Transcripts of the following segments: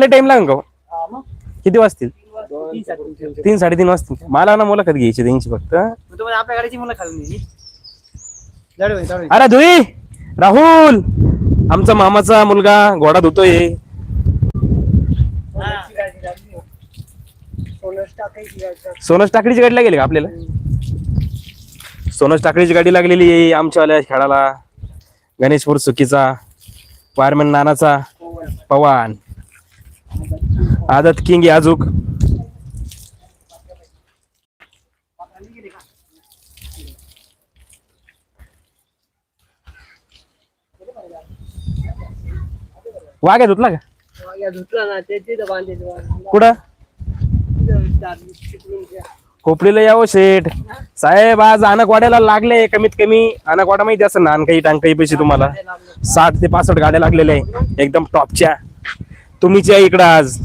लय टाइम लागेल का हो? हा, मग. किती वाजतील? तीन साडे- तीन साडेतीन वाजतील. मला ना मुलाखत घ्यायची त्यांची फक्त. मग तुम्हाला आपल्या गाडीची मुलं खालून दिली जाऊ दे, जाऊ दे. अरे धुई! राहुल! आमचा मामाचा मुलगा घोडा धुतोय. टाकायची गाडी. सोनस टाकडीची गाडी लागेल का आपल्याला? सोनस टाकडीची गाडी लागलेली आहे आमच्यावाल्या खेळाला. गणेशपूर सुकीचा वायरमॅन नानाचा पवान. आदत किंग याजूक वाघ्या धुतला का? धुतला ना ते तिथं बांधते कुठं? खोपडीला यावं शेठ. साहेब आज अनकवाड्याला लागले कमीत कमी. अनकवाडा माहिती असं ना काही टांकाई पैसे तुम्हाला. साठ ते पासष्ट गाड्या लागलेल्या आहे. एकदम टॉपच्या. तुम्हीच या इकडं आज.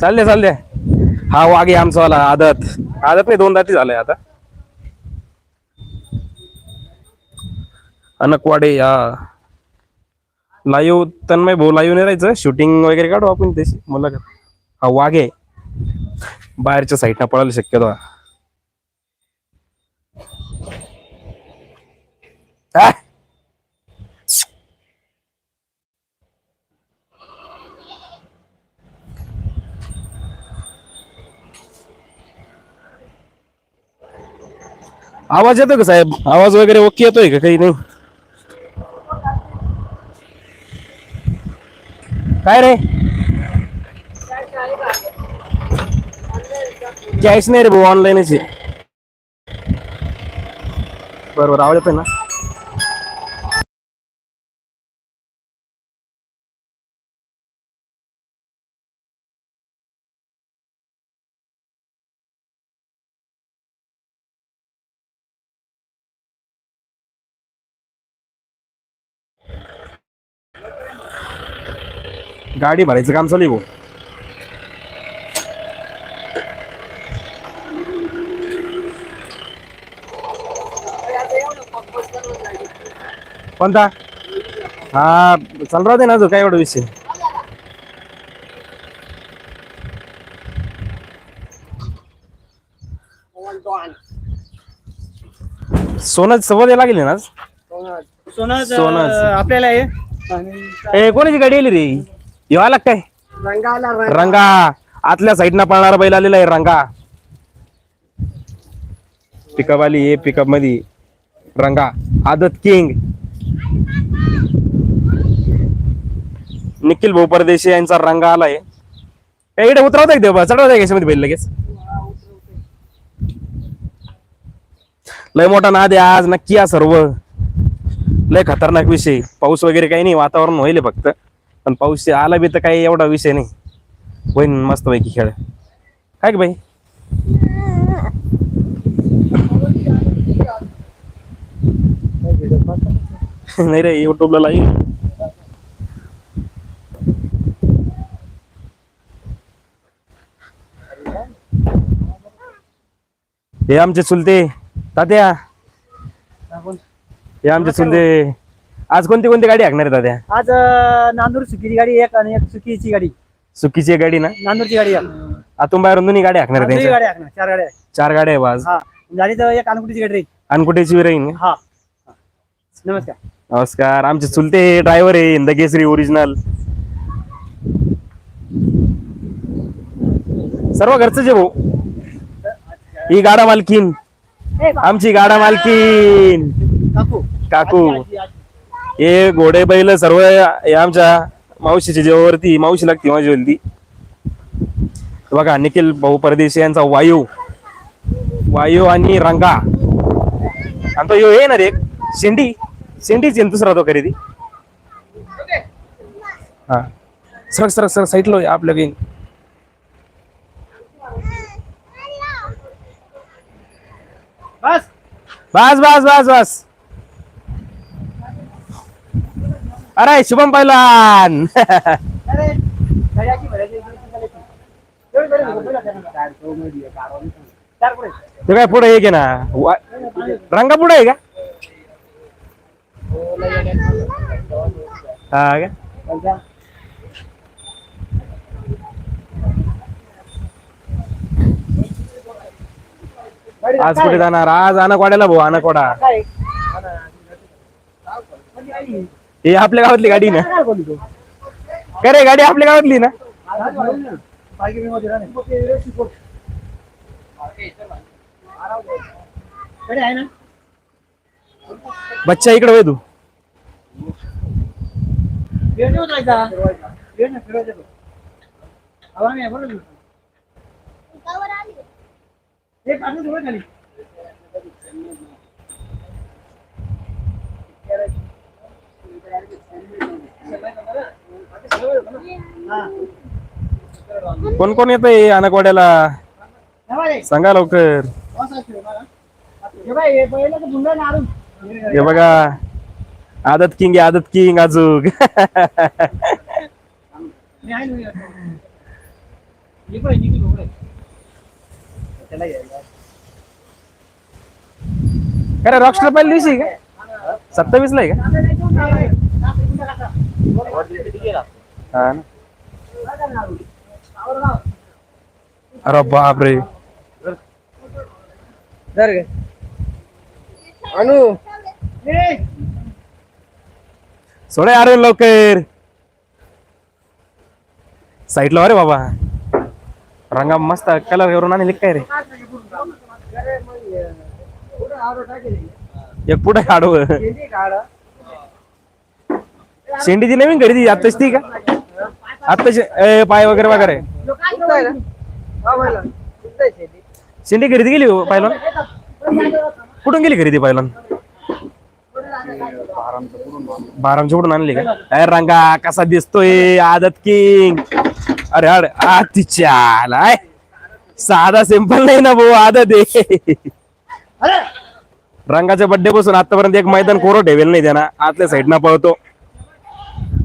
चालले चालले. हा वाघ आहे आमचावाला आदत. आदत नाही दोन दाती झालंय आता. अनकवाडे या लाईव्ह तन्मय भाऊ लाईव्ह नाही राहायचं. शूटिंग वगैरे काढू आपण त्याची मुलाखत. हा वाघ आहे. बाहेरच्या साईडनं पळायला शक्यतो. हा. आवाज येतो का साहेब? आवाज वगैरे ओके येतोय का काही नाही? काय रे? कॅश नाही रे भाऊ ऑनलाईनच आहे. बरोबर आवाज येतोय ना? गाडी भरायचं काम चालू आहे भाऊ. कोणता? हा चाल राहते ना तो काय एवढा विषय? सोनं सवय लागेल ना आज? सोनच सोनंच. अं, आपल्याला आहे? आणि ए कोणाची गाडी आली रे? येवा लाग काय? रंगाला रंगा. आतल्या साईडनं पळणारा बैल आलेला आहे रंगा. पिकअप आली आहे पिकअपमध्ये रंगा. आदत किंग. निखिल भाऊ परदेशी यांचा रंगा आलाय. इकडे उतरवता का देवा चढवता का याच्यामध्ये बैल लगेच. लय मोठा नाद आहे आज नक्की या सर्व. लय खतरनाक विषय. पाऊस वगैरे काही नाही वातावरण होईल फक्त. पण पाऊस आला बी तर काही एवढा विषय नाही. होईन मस्त पैकी खेळ. काय की बाई? नाही रे युट्यूबला लाईव्ह हे आमचे चुलते. तात्या. हे आमचे चुलते. आज कोणती कोणती गाडी हाकणार आहे तात्या आज अं, नांदूर सुकीची गाडी एक आणि एक सुकीची गाडी. चुकीची आहे गाडी ना? नांदूरची गाडी एक. आतून बाहेरून दोन्ही गाडी हाकणार आहे त्यांच्या? चार गाड्या. चार गाड्या आहे आज. हा झाली तर एक अनकुटीची गाडी राहील. अनकुटेची हा हा. नमस्कार. नमस्कार आमचे चुलते ड्रायव्हर आहे हिंद केसरी ओरिजिनल सर्व घरचं जे भाऊ? ही गाडा मालकीन. आमची गाडा मालकीन. काकू. काकू. हे घोडे बैल सर्व हे आमच्या मावशीच्या जेवावरती मावशी लागते माझी वलती बघा निखिल भाऊ परदेशी यांचा वायू. वायू आणि रंगा. आणि तो ह्यो ये ना रे शेंडी. शेंडीच आहे ना दुसरा तो खरेदी. हा. सरक सरक सरक साईडला आपल्या काही बस. बस बस बस बस अरे शुभम पैलवान अरे गाड्याची भरायची इकडे तिकडे ती. एवढी गाडी नको, पहिला त्यांना चार चौमध्ये आहे, कार वाली. चार पुढे. ते काय पुढे एक आहे ना. वा- रंगा पुढे आहे का? हा का आज? कुठे जाणार? आज अनाकवाड्याला भाऊ अनाकवाडा? हे आपल्या गावातली गाडी ना काय बोलली तू? काय रे गाडी आपल्या गावातली ना पालखी बिलखी राहणार. गाडी आहे ना बच्चा इकडे होय तू वेळ नाही उतरायचा. वेळ नाही फिरवायचा तो. आवा नाही, बरोबर आहे. एक पाठवून दे बरं खाली. कोण कोण येतंय अनाकवाड्याला हे बाई, सांगा लवकर. हे बघा आदत किंग आहे आदत किंग अजूक मी आहे ना, इकडे, इकडे, इकडे. त्याला घ्यायला. काय रॉक्स्टर पहिल्या दिवशी का सत्तावीस ला आहे का हा ना. अरे बापरे अनु सोडे अरे लवकर साईडला अरे बाबा रंगा मस्त कलर करून आणले काय रे एक पुढे काढव शेंडी ती नवीन खरेदी आत्ताच ती का? आत्ताची पाय वगैरे वगैरे. शेंडी खरेदी गेली हो पाहिलं कुठून गेली खरेदी पाहिलं बारामच्या कुठून आणली का? अरे रंगा कसा दिसतोय? आदत किंग. अरे अरे आतिच्या साधा सिंपल नाही ना भाऊ आदत आहे. रंगाच्या बड्डे पासून आतापर्यंत एक मैदान कोरं ठेवेल नाही त्यांना. आतल्या साईडनं पळतो.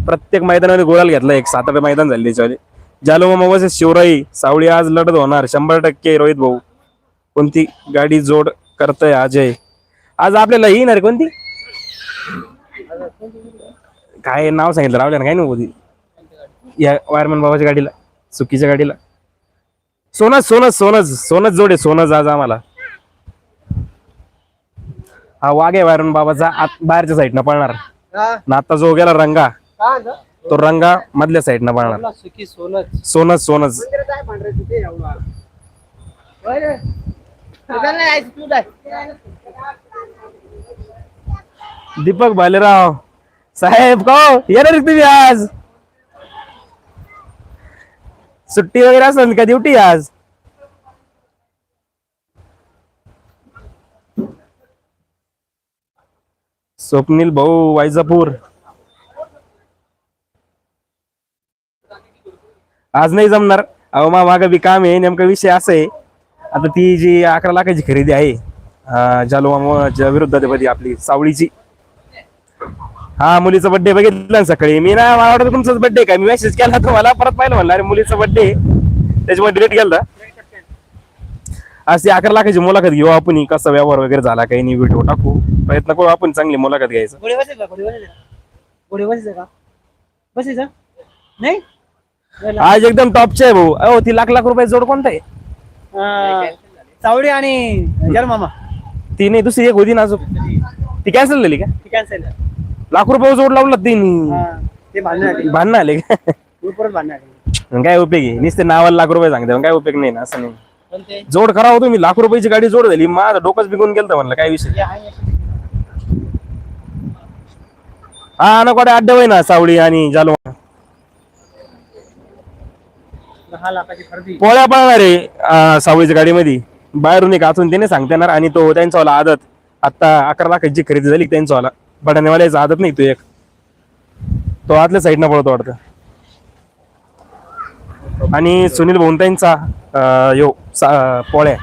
प्रत्येक मैदानामध्ये गोळाल घेतला. एक सात मैदान झाले त्याच्यामध्ये. जालो मामा वर्सेस शिवराई सावळी आज लढत होणार. शंभर टक्के रोहित भाऊ. कोणती गाडी जोड करतोय अजय? आज आपल्याला येणार कोणती? काय नाव सांगितलं? रावल्या काय नव्हती या वायरमॅन बाबाच्या गाडीला चुकीच्या गाडीला. सोनच सोनच सोनच सोनच जोडे सोनच आज आम्हाला. हा वाघ आहे वायरमॅन बाबाचा. आत बाहेरच्या साईडनं पळणार. ना आता जो गेला रंगा. तो रंगा मधल्या साईडनं पळणार सुखी सोनच. सोनच सोनच. दीपक भालेराव साहेब का? येणार तुम्ही आज? सुट्टी वगैरे असेल का ड्युटी आज? स्वप्नील भाऊ वायजापूर आज नाही जमणार. अहो मा मागं बी काम आहे नेमका विषय असा आहे. आता ती जी अकरा लाखाची खरेदी आहे अं, विरुद्धाधिपती विरुद्ध आपली सावळीची. हा मुलीचा बर्थडे बघितला ना सकाळी. मी ना मला वाटत तुमचाच बर्थडे काय मी मेसेज केला तुम्हाला परत पाहिलं म्हणलं अरे मुलीचा बर्थडे त्याच्यामुळे डिलीट केला आज ती अकरा लाखाची मुलाखत घेऊ आपण कसा व्यवहार वगैरे झाला काही नाही व्हिडिओ टाकू. प्रयत्न करू आपण चांगली मुलाखत घ्यायचा. नाही? आज एकदम टॉपचे आहे भाऊ. अहो ती लाख लाख रुपये जोड कोणता आहे? अं, चावडी आणि जलमामा ती नाही दुसरी एक होती ना अजून. ती कॅन्सल झाली का? कॅन्सल लाख रुपये जोड लावला तिने. ते भांडण भांडणं आले का? भांडण मग काय उपयोगी नुसते नावाला लाख रुपये सांगते मग काय उपयोग नाही ना असं नाही. कोणते? जोड करावं तुम्ही लाख रुपयाची गाडी जोड झाली माझं डोकंच बिकून गेलं म्हणलं काय विषय? हा नको अड्डे होय ना सावळी आणि जालो दहा लाखाची खरेदी. पोळ्या पळणार आहे सावळीच्या गाडीमध्ये. बाहेरून एक आतून त्याने सांगता येणार आणि तो त्यांचा वाला आदत. आता अकरा लाखाची खरेदी झाली त्यांचा वाला. बटाणेवाल्याचा आदत नाही तो एक. तो आतल्या साईडनं पळतो वाटतं. आणि सुनील भोंतांचा यो पोळ्या.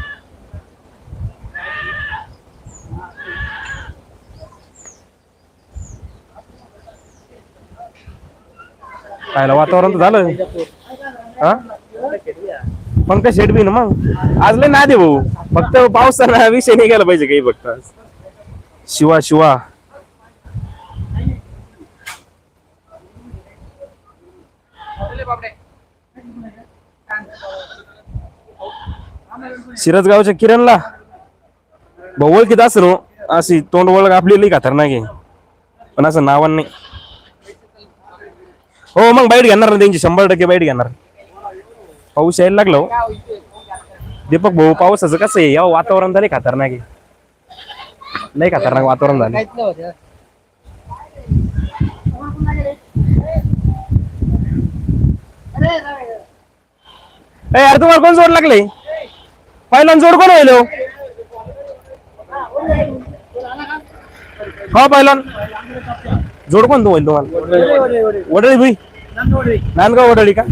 पाहिलं वातावरण तर झालं. हा? पंकज शेट शेड बी ना मग. आज लय ना दे भाऊ. फक्त पावसाला विषय नाही गेला पाहिजे काही फक्त. आज. शिवा शिवा. शिरसगावच्या किरणला. भाऊ ओळखीत असं नो हो. अशी तोंड ओळख आपली लई खतरनाक आहे. पण असं नावान नाही. हो मग बाईट घेणार ना त्यांची. शंभर टक्के बाईट घेणार. पाऊस यायला लागलो. दीपक भाऊ पावसाचं कसं आहे? या वातावरण झाले खतरनाक आहे. नाही खतरनाक वातावरण झाले काहीच यार तुम्हाला कोण जोड लागले पहिला जोड कोण होईल हो? हो हा पहिला जोड कोण होईल तुम्हाला? वडळी भाई. नांदगाव वडळी का?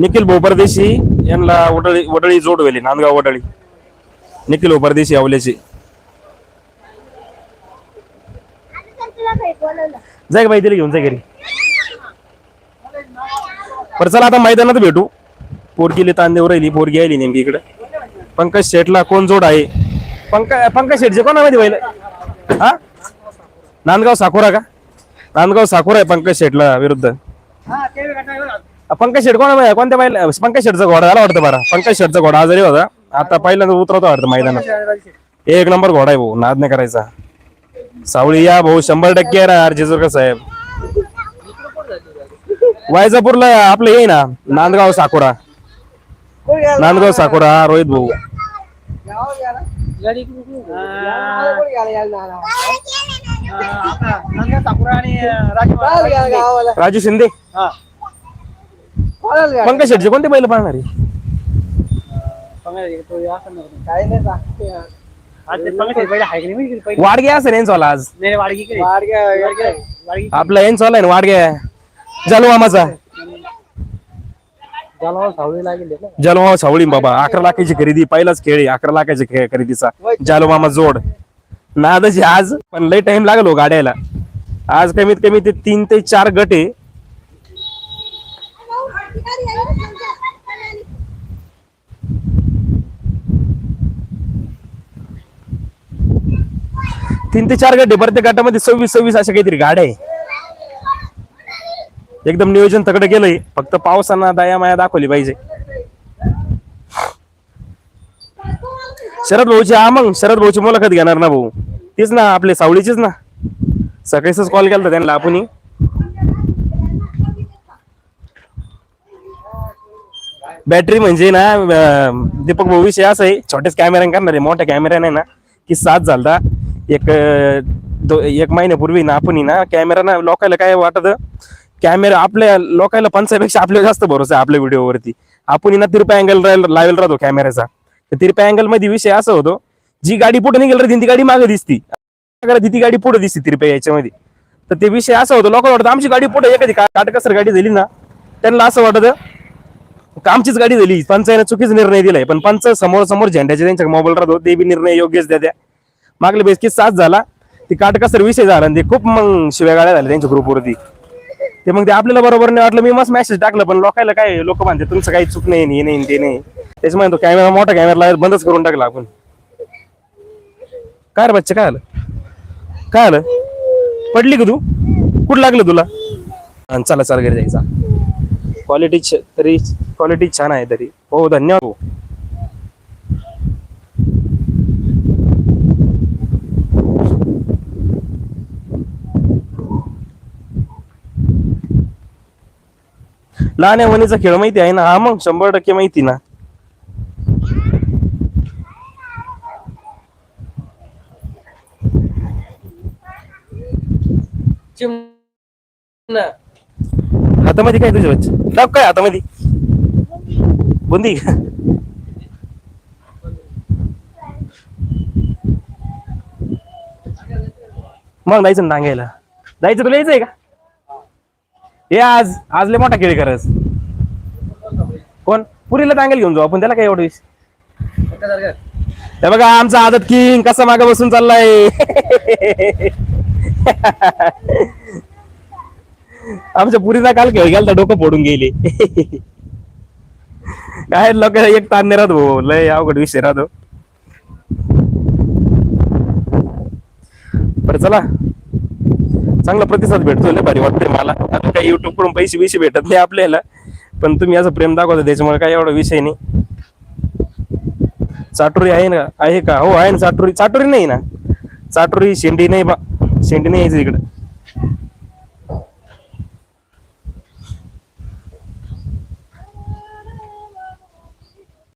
निखिल भोपरदेशी यांना वडळी वडळी जोड वेली नांदगाव वडळी. निखिल भोपरदेशी परदेशी आवल्याची जाय का बाई तिला घेऊन जाय घरी. बरं चला आता मैदानात भेटू. पोरगीले तांदेवर राहिली पोरगी आली नेमकी इकडे. पंकज शेठला कोण जोड आहे? पंकज पंकज शेटचे कोणा माहिती पाहिलं हा? नांदगाव साकोरा का? नांदगाव साकोरा आहे पंकज शेटला विरुद्ध. हा पंकज शेट कोणा माहिती? कोणत्या पाहिलं पंकज शेटचा घोडा झाला वाटतं बरं. पंकज शेटचा घोडा आजारी होता. आता पहिल्यांदा उतरवतो वाटतं मैदानात. एक नंबर घोडा आहे भाऊ. नाद नाही करायचा. सावळी या भाऊ. शंभर टक्के येणार जेजूरकर साहेब. वायजापूरला आपलं ये ना नांदगाव साकोरा? नांदगाव साकोरा रोहित भाऊ. हा, राजू शिंदे? हा? पंकज शेटचे कोणते बैल पाहणार आहे? वाडगे असं यांचा वाला आज. आपला यांचा वाला आहे ना वाडगे. जालू मामाचा जनावर सावळी लागेल ना. जालू मामा सावळी बाबा. अकरा लाखाची खरेदी पहिलाच खेळ अकरा लाखाची खरेदीचा. जालू मामा जोड. नादच आहे आज पण लय टाइम लागलो हो गाड्याला. आज कमीत कमी ते तीन ते चार गट आहे. तीन ते चार गट आहे. प्रत्येक गटामध्ये सव्वीस सव्वीस अशा काहीतरी गाड्या आहे. एकदम नियोजन तकडे गेलंय फक्त पावसांना दया माया दाखवली पाहिजे. शरद भाऊची हा मग शरद भाऊची मुलाखत घेणार ना भाऊ. तीच ना आपले सावळीचीच ना. सकाळीच कॉल केला त्यांना आपण बॅटरी म्हणजे ना दीपक भाऊ विषय असा आहे छोट्याच कॅमेरा करणार आहे मोठ्या कॅमेऱ्याने ना की सात झालता. एक दो- एक महिन्यापूर्वी ना आपण ना कॅमेरा ना लोकायला काय वाटत? कॅमेरा आपल्या लोकायला पंचापेक्षा आपल्याला जास्त भरोसा आहे आपल्या व्हिडिओवरती आपण ना तिरपा अँगल लावेल राहतो कॅमेऱ्याचा तर तिरप्या अँगलमध्ये विषय असा होतो जी गाडी पुढे निघेल राहते ती गाडी मागे दिसती. ती ती गाडी पुढे दिसते तिरप्या याच्यामध्ये. तर ते विषय असा होतो लोकांना वाटतं आमची गाडी पुढे एखादी काटकसर गाडी झाली ना त्यांना असं वाटतं का आमचीच गाडी झाली? पंचायत चुकीच निर्णय दिलाय. पण पंच समोर समोर झेंड्याचे त्यांच्या मोबाईल राहतो ते बी निर्णय योग्यच द्या त्या. मागल्या बेस साथ झाला ती काटकसर विषय झाला आणि ते खूप मग शिव्या गाड्या झाल्या त्यांच्या ग्रुपवरती ते मग ते आपल्याला बरोबर नाही वाटलं मी मस्त मेसेज टाकलं पण लोकायला काय लोक म्हणते तुमचं काही चूक नाही हे नाही ते नाही. त्याच्यामुळे तो कॅमेरा मोठा कॅमेरा बंदच करून टाकला आपण. काय रे बच्चे काय आलं? काय आलं? पडली का तू? कुठं लागलं तुला? चला चला घरी जायचा. क्वालिटी तरी क्वालिटी छान आहे तरी. हो धन्यवाद. लहान वणीचा खेळ माहिती आहे ना? हा मग शंभर टक्के माहिती ना. हातामध्ये काय तुझ्या बच्चे? दाब काय हातामध्ये? बुंदी? मग जायचं ना डांगायला. जायचं तुला यायचंय का? ये आज आज लय मोठा खेळ करस कोण? पुरीला टांगेल घेऊन जाऊ आपण त्याला काय एवढं विषय? हे बघा आमचा आदत किंग कसा मागे बसून चाललाय. आमच्या पुरीचा काल खेळ गेला डोकं फोडून गेले. काय लोक एक ताण नाही राहत भाऊ लय अवघड विषय राहतो. बरं चला. चांगला प्रतिसाद भेटतो लय भारी वाटतंय मला. आता काही युट्यूबकडून पैसे बिशे भेटत नाही आपल्याला. पण तुम्ही असं प्रेम दाखवता त्याच्यामुळे काही एवढा विषय नाही. चाटोरी आहे ना आहे का? हो आहे ना चाटोरी. चाटोरी नाही ना. चाटोरी शेंडी नाही बा. शेंडी नाही यायचं इकडं.